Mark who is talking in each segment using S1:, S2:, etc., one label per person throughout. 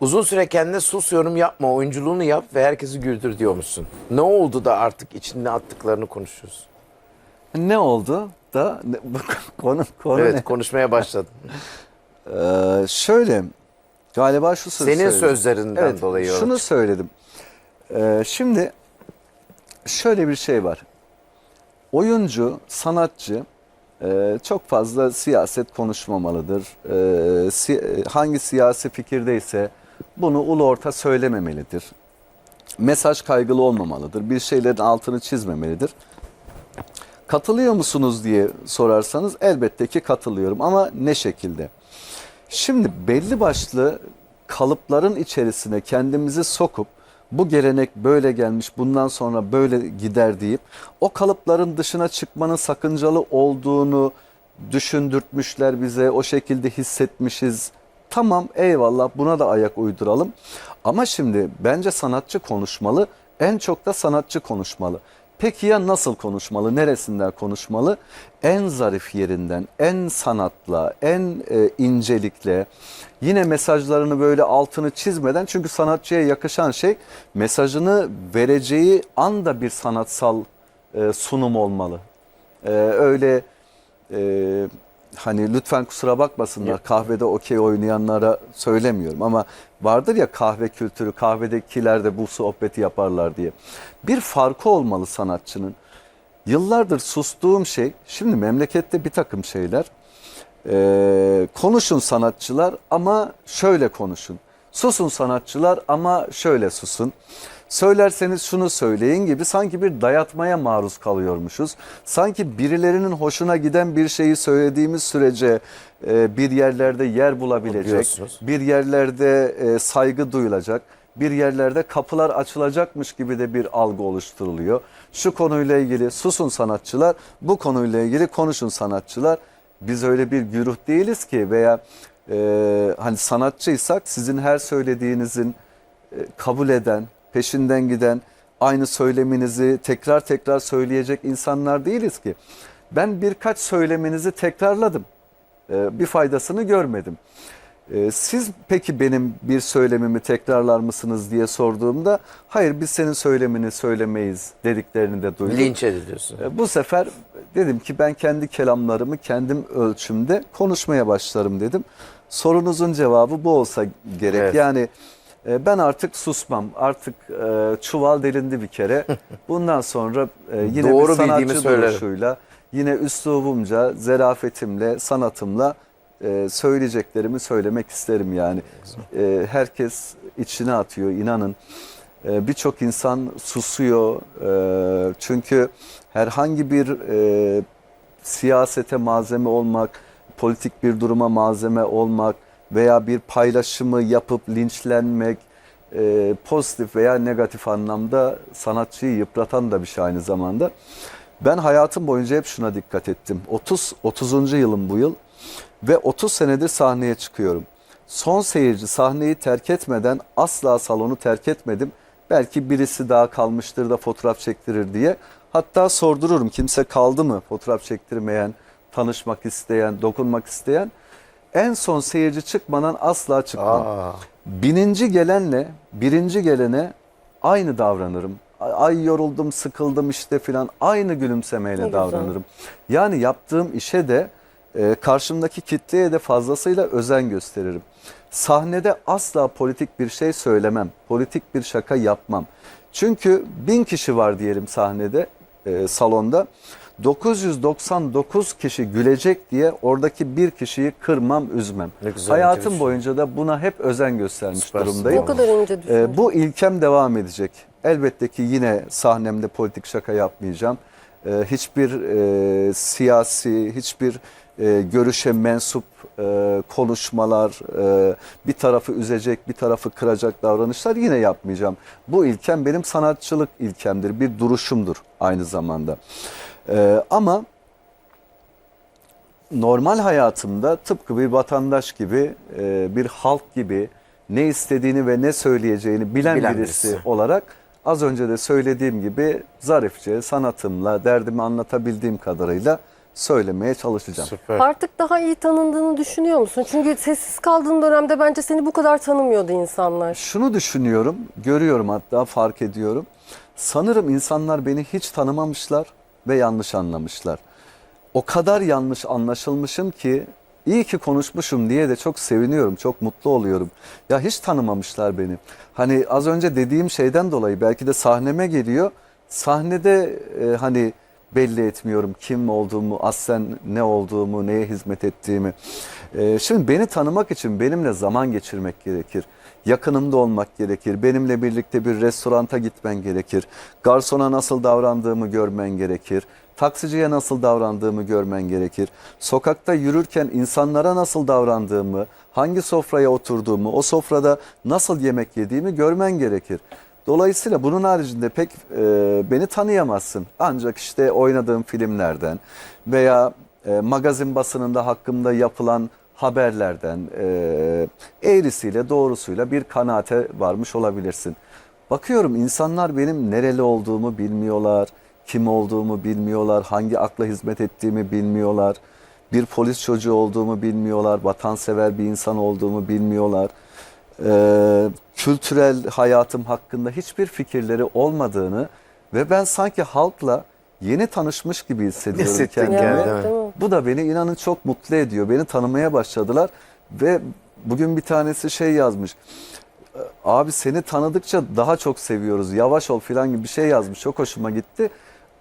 S1: Uzun süre kendine sus yorum yapma, oyunculuğunu yap ve herkesi güldür diyormuşsun. Ne oldu da artık içinde attıklarını konuşuyorsun?
S2: Ne oldu da konu konu
S1: Evet
S2: ne?
S1: konuşmaya başladın.
S2: Ee, şöyle galiba şu sözü
S1: Senin
S2: söyledim.
S1: sözlerinden
S2: Evet,
S1: dolayı.
S2: şunu söyledim. Ee, şimdi şöyle bir şey var. Oyuncu, sanatçı e, çok fazla siyaset konuşmamalıdır. Ee, si- hangi siyasi fikirdeyse bunu ulu orta söylememelidir. Mesaj kaygılı olmamalıdır. Bir şeylerin altını çizmemelidir. Katılıyor musunuz diye sorarsanız elbette ki katılıyorum ama ne şekilde? Şimdi belli başlı kalıpların içerisine kendimizi sokup bu gelenek böyle gelmiş bundan sonra böyle gider deyip o kalıpların dışına çıkmanın sakıncalı olduğunu düşündürtmüşler bize o şekilde hissetmişiz. Tamam eyvallah buna da ayak uyduralım. Ama şimdi bence sanatçı konuşmalı en çok da sanatçı konuşmalı. Peki ya nasıl konuşmalı? Neresinden konuşmalı? En zarif yerinden, en sanatla, en e, incelikle, yine mesajlarını böyle altını çizmeden çünkü sanatçıya yakışan şey mesajını vereceği anda bir sanatsal e, sunum olmalı. E, öyle e, hani lütfen kusura bakmasınlar kahvede okey oynayanlara söylemiyorum ama vardır ya kahve kültürü kahvedekiler de bu sohbeti yaparlar diye. Bir farkı olmalı sanatçının. Yıllardır sustuğum şey şimdi memlekette bir takım şeyler ee, konuşun sanatçılar ama şöyle konuşun. Susun sanatçılar ama şöyle susun. Söylerseniz şunu söyleyin gibi sanki bir dayatmaya maruz kalıyormuşuz. Sanki birilerinin hoşuna giden bir şeyi söylediğimiz sürece e, bir yerlerde yer bulabilecek, bir yerlerde e, saygı duyulacak, bir yerlerde kapılar açılacakmış gibi de bir algı oluşturuluyor. Şu konuyla ilgili susun sanatçılar, bu konuyla ilgili konuşun sanatçılar. Biz öyle bir güruh değiliz ki veya e, hani sanatçıysak sizin her söylediğinizin e, kabul eden, peşinden giden, aynı söyleminizi tekrar tekrar söyleyecek insanlar değiliz ki. Ben birkaç söyleminizi tekrarladım. E, bir faydasını görmedim. E, siz peki benim bir söylemimi tekrarlar mısınız diye sorduğumda hayır biz senin söylemini söylemeyiz dediklerini de duydum.
S1: Linç ediliyorsun.
S2: E, Bu sefer dedim ki ben kendi kelamlarımı kendim ölçümde konuşmaya başlarım dedim. Sorunuzun cevabı bu olsa gerek.
S1: Evet.
S2: Yani ben artık susmam. Artık e, çuval delindi bir kere. Bundan sonra e, yine
S1: Doğru
S2: bir sanatçı duruşuyla, yine üslubumca, zerafetimle, sanatımla e, söyleyeceklerimi söylemek isterim yani. Herkes içine atıyor inanın. Birçok insan susuyor. Çünkü herhangi bir siyasete malzeme olmak, politik bir duruma malzeme olmak veya bir paylaşımı yapıp linçlenmek e, pozitif veya negatif anlamda sanatçıyı yıpratan da bir şey aynı zamanda. Ben hayatım boyunca hep şuna dikkat ettim. 30 30. yılım bu yıl ve 30 senedir sahneye çıkıyorum. Son seyirci sahneyi terk etmeden asla salonu terk etmedim. Belki birisi daha kalmıştır da fotoğraf çektirir diye. Hatta sordururum kimse kaldı mı fotoğraf çektirmeyen, tanışmak isteyen, dokunmak isteyen. En son seyirci çıkmadan asla çıkmam.
S1: Aa,
S2: Bininci gelenle birinci gelene aynı davranırım. Ay yoruldum, sıkıldım işte filan aynı gülümsemeyle
S3: Ne güzel.
S2: davranırım. Yani yaptığım işe de e, karşımdaki kitleye de fazlasıyla özen gösteririm. Sahnede asla politik bir şey söylemem. Politik bir şaka yapmam. Çünkü bin kişi var diyelim sahnede, e, salonda. 999 kişi gülecek diye oradaki bir kişiyi kırmam, üzmem.
S1: Ne güzel
S2: Hayatım boyunca da buna hep özen göstermiş
S1: Süpersin.
S2: durumdayım.
S3: Ne kadar ince düşünce.
S2: Ee, bu ilkem devam edecek. Elbette ki yine sahnemde politik şaka yapmayacağım. Ee, hiçbir e, siyasi, hiçbir e, görüşe mensup e, konuşmalar, e, bir tarafı üzecek, bir tarafı kıracak davranışlar yine yapmayacağım. Bu ilkem benim sanatçılık ilkemdir, bir duruşumdur aynı zamanda. Ee, ama normal hayatımda tıpkı bir vatandaş gibi, e, bir halk gibi ne istediğini ve ne söyleyeceğini bilen,
S1: Bilen
S2: birisi,
S1: birisi.
S2: olarak az önce de söylediğim gibi zarifçe, sanatımla, derdimi anlatabildiğim kadarıyla söylemeye çalışacağım.
S1: Süper.
S3: Artık daha iyi tanındığını düşünüyor musun? Çünkü sessiz kaldığın dönemde bence seni bu kadar tanımıyordu insanlar.
S2: Şunu düşünüyorum, görüyorum hatta fark ediyorum. Sanırım insanlar beni hiç tanımamışlar ve yanlış anlamışlar. O kadar yanlış anlaşılmışım ki iyi ki konuşmuşum diye de çok seviniyorum, çok mutlu oluyorum. Ya hiç tanımamışlar beni. Hani az önce dediğim şeyden dolayı belki de sahneme geliyor. Sahnede e, hani belli etmiyorum kim olduğumu, aslen ne olduğumu, neye hizmet ettiğimi. E, şimdi beni tanımak için benimle zaman geçirmek gerekir. Yakınımda olmak gerekir. Benimle birlikte bir restoranta gitmen gerekir. Garsona nasıl davrandığımı görmen gerekir. Taksiciye nasıl davrandığımı görmen gerekir. Sokakta yürürken insanlara nasıl davrandığımı, hangi sofraya oturduğumu, o sofrada nasıl yemek yediğimi görmen gerekir. Dolayısıyla bunun haricinde pek e, beni tanıyamazsın. Ancak işte oynadığım filmlerden veya e, magazin basınında hakkımda yapılan haberlerden e, eğrisiyle doğrusuyla bir kanaate varmış olabilirsin. Bakıyorum insanlar benim nereli olduğumu bilmiyorlar, kim olduğumu bilmiyorlar, hangi akla hizmet ettiğimi bilmiyorlar. Bir polis çocuğu olduğumu bilmiyorlar, vatansever bir insan olduğumu bilmiyorlar. Ee, kültürel hayatım hakkında hiçbir fikirleri olmadığını ve ben sanki halkla yeni tanışmış gibi hissediyorum
S1: Hissettin
S2: kendimi.
S1: değil mi?
S3: mi?
S2: Bu da beni inanın çok mutlu ediyor. Beni tanımaya başladılar ve bugün bir tanesi şey yazmış. Abi seni tanıdıkça daha çok seviyoruz. Yavaş ol falan gibi bir şey yazmış. Çok hoşuma gitti.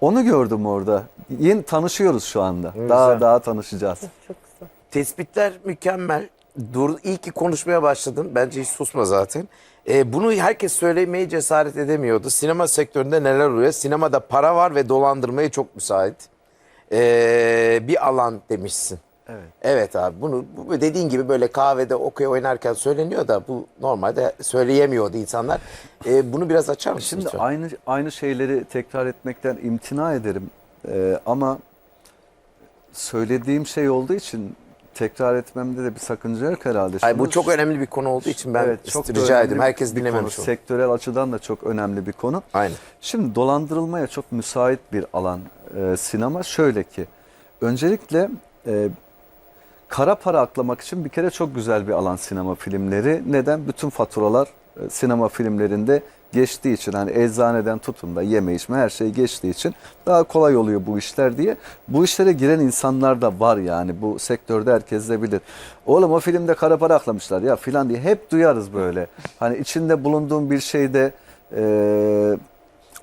S2: Onu gördüm orada. Yeni tanışıyoruz şu anda.
S1: Güzel.
S2: Daha daha tanışacağız.
S3: Çok güzel.
S1: Tespitler mükemmel. Dur, iyi ki konuşmaya başladın. Bence hiç susma zaten. Ee, bunu herkes söylemeye cesaret edemiyordu. Sinema sektöründe neler oluyor? Sinemada para var ve dolandırmaya çok müsait. Ee, bir alan demişsin.
S2: Evet.
S1: Evet abi bunu bu dediğin gibi böyle kahvede okey oynarken söyleniyor da bu normalde söyleyemiyordu insanlar. Ee, bunu biraz açar mısın?
S2: Şimdi
S1: lütfen?
S2: aynı aynı şeyleri tekrar etmekten imtina ederim. Ee, ama söylediğim şey olduğu için tekrar etmemde de bir sakınca yok herhalde.
S1: Ay, bu çok önemli bir konu olduğu için ben
S2: Evet, çok
S1: rica ediyorum. Herkes dinlememiş onu.
S2: Sektörel açıdan da çok önemli bir konu.
S1: Aynen.
S2: Şimdi dolandırılmaya çok müsait bir alan e, sinema. Şöyle ki öncelikle e, kara para aklamak için bir kere çok güzel bir alan sinema filmleri. Neden? Bütün faturalar e, sinema filmlerinde geçtiği için hani eczaneden tutun da yeme içme her şey geçtiği için daha kolay oluyor bu işler diye. Bu işlere giren insanlar da var yani bu sektörde herkes de bilir. Oğlum o filmde kara para aklamışlar ya filan diye hep duyarız böyle. Hani içinde bulunduğum bir şeyde e,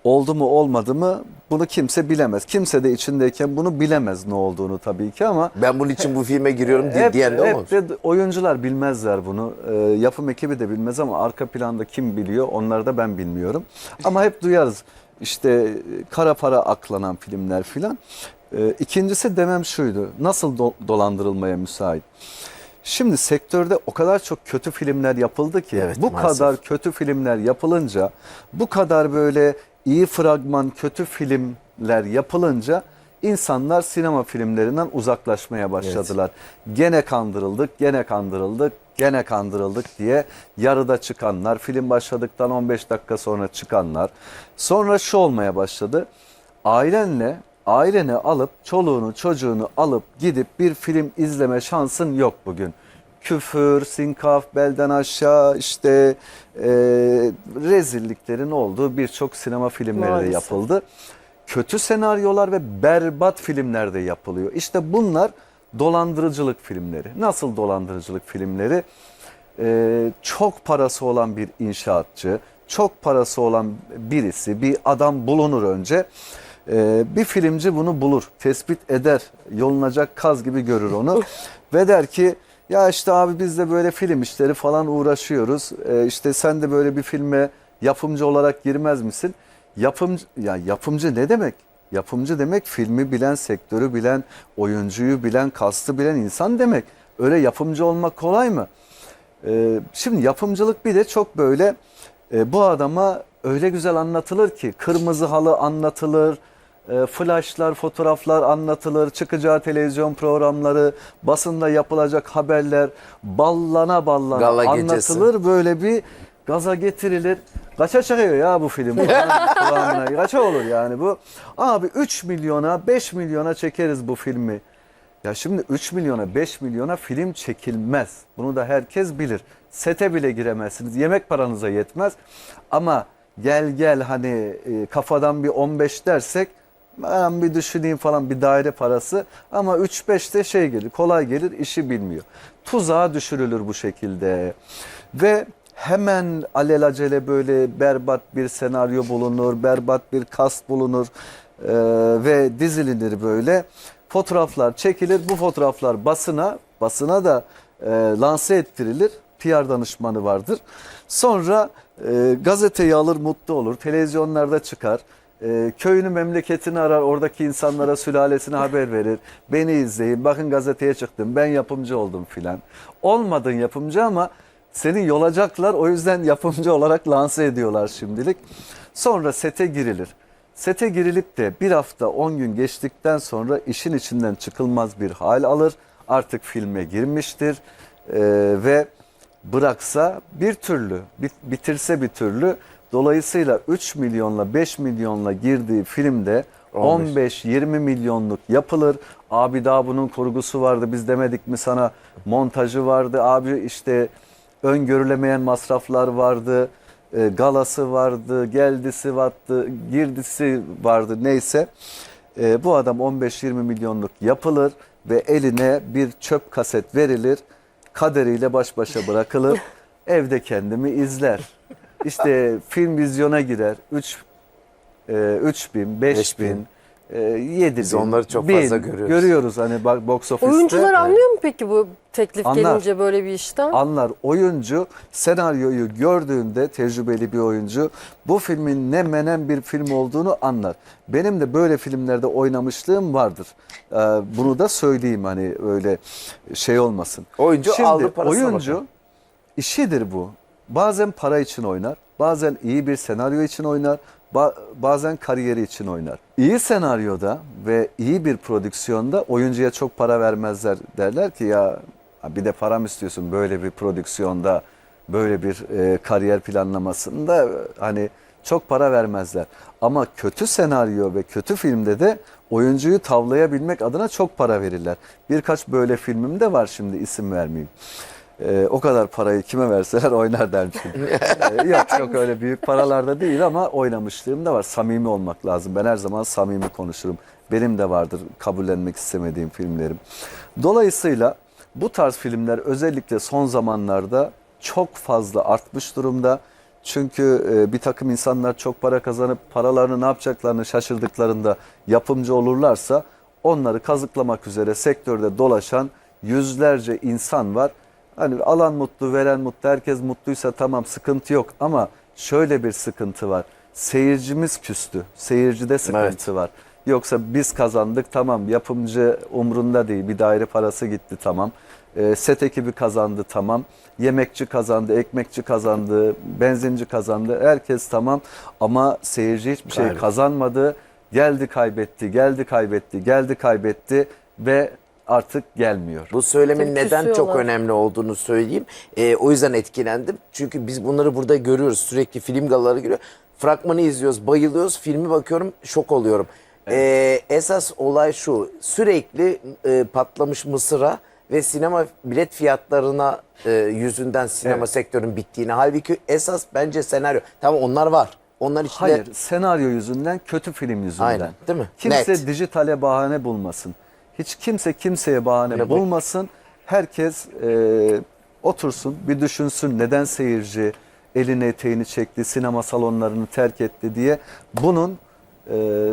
S2: oldu mu olmadı mı bunu kimse bilemez. Kimse de içindeyken bunu bilemez ne olduğunu tabii ki ama
S1: Ben bunun için bu filme giriyorum diye
S2: hep,
S1: diyen de
S2: hep
S1: olmamış.
S2: de oyuncular bilmezler bunu. Ee, yapım ekibi de bilmez ama arka planda kim biliyor onları da ben bilmiyorum. Ama hep duyarız işte e, kara para aklanan filmler filan. Ee, ikincisi demem şuydu. Nasıl do- dolandırılmaya müsait? Şimdi sektörde o kadar çok kötü filmler yapıldı ki
S1: Evet,
S2: bu
S1: maalesef.
S2: kadar kötü filmler yapılınca bu kadar böyle iyi fragman kötü filmler yapılınca insanlar sinema filmlerinden uzaklaşmaya başladılar. Gene kandırıldık, gene kandırıldık, gene kandırıldık diye yarıda çıkanlar, film başladıktan 15 dakika sonra çıkanlar. Sonra şu olmaya başladı. Ailenle aileni alıp çoluğunu çocuğunu alıp gidip bir film izleme şansın yok bugün. Küfür, sinkaf, belden aşağı işte e, rezilliklerin olduğu birçok sinema filmleri de yapıldı. Kötü senaryolar ve berbat filmler de yapılıyor. İşte bunlar dolandırıcılık filmleri. Nasıl dolandırıcılık filmleri? Ee, çok parası olan bir inşaatçı, çok parası olan birisi, bir adam bulunur önce. Ee, bir filmci bunu bulur, tespit eder, yolunacak kaz gibi görür onu ve der ki ya işte abi biz de böyle film işleri falan uğraşıyoruz. Ee, işte sen de böyle bir filme yapımcı olarak girmez misin? Yapımcı ya yapımcı ne demek? Yapımcı demek filmi bilen, sektörü bilen, oyuncuyu bilen, kastı bilen insan demek. Öyle yapımcı olmak kolay mı? Ee, şimdi yapımcılık bir de çok böyle e, bu adama öyle güzel anlatılır ki kırmızı halı anlatılır, e, flashlar, fotoğraflar anlatılır, çıkacağı televizyon programları, basında yapılacak haberler ballana ballana
S1: Gala gecesi.
S2: anlatılır böyle bir gaza getirilir. Kaça çıkıyor ya bu film? Kulağına. Kaça olur yani bu? Abi 3 milyona 5 milyona çekeriz bu filmi. Ya şimdi 3 milyona 5 milyona film çekilmez. Bunu da herkes bilir. Sete bile giremezsiniz. Yemek paranıza yetmez. Ama gel gel hani e, kafadan bir 15 dersek ben bir düşüneyim falan bir daire parası ama 3-5 de şey gelir kolay gelir işi bilmiyor. Tuzağa düşürülür bu şekilde ve hemen alelacele böyle berbat bir senaryo bulunur, berbat bir kast bulunur e, ve dizilinir böyle. Fotoğraflar çekilir bu fotoğraflar basına basına da e, lanse ettirilir. PR danışmanı vardır. Sonra e, gazeteyi alır mutlu olur. Televizyonlarda çıkar. E, köyünü memleketini arar. Oradaki insanlara sülalesine haber verir. Beni izleyin. Bakın gazeteye çıktım. Ben yapımcı oldum filan. Olmadın yapımcı ama seni yolacaklar. O yüzden yapımcı olarak lanse ediyorlar şimdilik. Sonra sete girilir. Sete girilip de bir hafta 10 gün geçtikten sonra işin içinden çıkılmaz bir hal alır. Artık filme girmiştir Ee, ve bıraksa bir türlü, bit- bitirse bir türlü. Dolayısıyla 3 milyonla 5 milyonla girdiği filmde 15-20 milyonluk yapılır. Abi daha bunun kurgusu vardı biz demedik mi sana montajı vardı. Abi işte öngörülemeyen masraflar vardı. e, galası vardı, geldisi vardı, girdisi vardı neyse. E, bu adam 15-20 milyonluk yapılır ve eline bir çöp kaset verilir. Kaderiyle baş başa bırakılır. Evde kendimi izler. İşte film vizyona girer. 3 e, 3 bin, 5
S1: Beş bin.
S2: bin, e, 7
S1: Biz
S2: bin,
S1: onları çok
S2: bin.
S1: fazla görüyoruz.
S2: Görüyoruz hani bak box office'te.
S3: Oyuncular anlıyor mu peki bu teklif
S2: Anlar.
S3: gelince böyle bir işten?
S2: anlar. Oyuncu senaryoyu gördüğünde tecrübeli bir oyuncu bu filmin ne menen bir film olduğunu anlar. Benim de böyle filmlerde oynamışlığım vardır. Ee, bunu da söyleyeyim hani öyle şey olmasın.
S1: Oyuncu
S2: Şimdi
S1: aldı parasına
S2: oyuncu
S1: bakar.
S2: işidir bu. Bazen para için oynar, bazen iyi bir senaryo için oynar, ba- bazen kariyeri için oynar. İyi senaryoda ve iyi bir prodüksiyonda oyuncuya çok para vermezler. Derler ki ya bir de para mı istiyorsun böyle bir prodüksiyonda, böyle bir e, kariyer planlamasında hani çok para vermezler. Ama kötü senaryo ve kötü filmde de oyuncuyu tavlayabilmek adına çok para verirler. Birkaç böyle filmim de var şimdi isim vermeyeyim. Ee, o kadar parayı kime verseler oynar dermişim. Ee, yok çok öyle büyük paralarda değil ama oynamışlığım da var. Samimi olmak lazım. Ben her zaman samimi konuşurum. Benim de vardır kabullenmek istemediğim filmlerim. Dolayısıyla bu tarz filmler özellikle son zamanlarda çok fazla artmış durumda. Çünkü e, bir takım insanlar çok para kazanıp paralarını ne yapacaklarını şaşırdıklarında yapımcı olurlarsa onları kazıklamak üzere sektörde dolaşan yüzlerce insan var. Hani alan mutlu, veren mutlu, herkes mutluysa tamam sıkıntı yok ama şöyle bir sıkıntı var. Seyircimiz küstü. Seyircide sıkıntı
S1: Evet.
S2: var. Yoksa biz kazandık tamam yapımcı umrunda değil bir daire parası gitti tamam. E, set ekibi kazandı tamam. Yemekçi kazandı, ekmekçi kazandı, benzinci kazandı. Herkes tamam ama seyirci hiçbir şey
S1: Gayret.
S2: kazanmadı. Geldi kaybetti, geldi kaybetti, geldi kaybetti ve artık gelmiyor.
S1: Bu söylemin
S3: Tabii
S1: neden çok
S3: küsüyorlar.
S1: önemli olduğunu söyleyeyim. Ee, o yüzden etkilendim. Çünkü biz bunları burada görüyoruz. Sürekli film galaları giriyor. Fragmanı izliyoruz, bayılıyoruz. Filmi bakıyorum, şok oluyorum. Ee, esas olay şu. Sürekli e, patlamış mısıra ve sinema bilet fiyatlarına e, yüzünden sinema
S2: Evet.
S1: sektörünün bittiğini. Halbuki esas bence senaryo. Tamam onlar var. Onlar içinde
S2: Hayır, senaryo yüzünden, kötü film yüzünden.
S1: Aynen, değil mi?
S2: Kimse
S1: Net.
S2: dijitale bahane bulmasın. Hiç kimse kimseye bahane
S1: bak-
S2: bulmasın. Herkes e, otursun, bir düşünsün neden seyirci elini eteğini çekti, sinema salonlarını terk etti diye. Bunun e,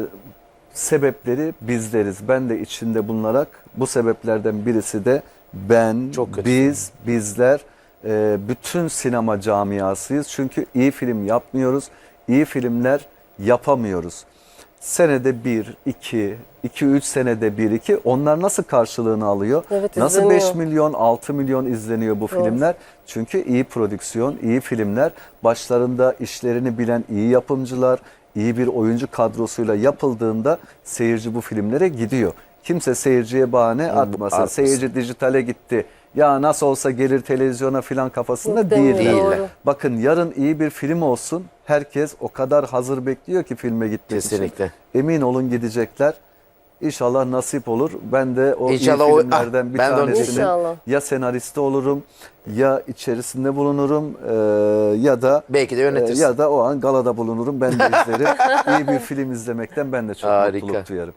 S2: sebepleri bizleriz. Ben de içinde bulunarak bu sebeplerden birisi de ben,
S1: Çok
S2: biz, bizler e, bütün sinema camiasıyız. Çünkü iyi film yapmıyoruz, iyi filmler yapamıyoruz. Senede bir, iki, iki, üç senede bir, iki. Onlar nasıl karşılığını alıyor?
S3: Evet,
S2: nasıl 5
S3: izleniyor.
S2: milyon, 6 milyon izleniyor bu filmler? Çünkü iyi prodüksiyon, iyi filmler, başlarında işlerini bilen iyi yapımcılar, iyi bir oyuncu kadrosuyla yapıldığında seyirci bu filmlere gidiyor. Kimse seyirciye bahane atmasın. Seyirci dijitale gitti. Ya nasıl olsa gelir televizyona filan kafasında değiller.
S3: doğru.
S2: Bakın yarın iyi bir film olsun. Herkes o kadar hazır bekliyor ki filme gitmek
S1: Kesinlikle.
S2: için. Emin olun gidecekler. İnşallah nasip olur. Ben de o
S1: İnşallah
S2: iyi
S1: o-
S2: filmlerden
S1: ah,
S2: bir
S1: ben de onu
S2: tanesinin
S3: İnşallah.
S2: ya senaristi olurum ya içerisinde bulunurum e, ya da
S1: Belki de
S2: e, ya da o an galada bulunurum. Ben de izlerim. iyi bir film izlemekten ben de çok
S1: Harika.
S2: mutluluk duyarım.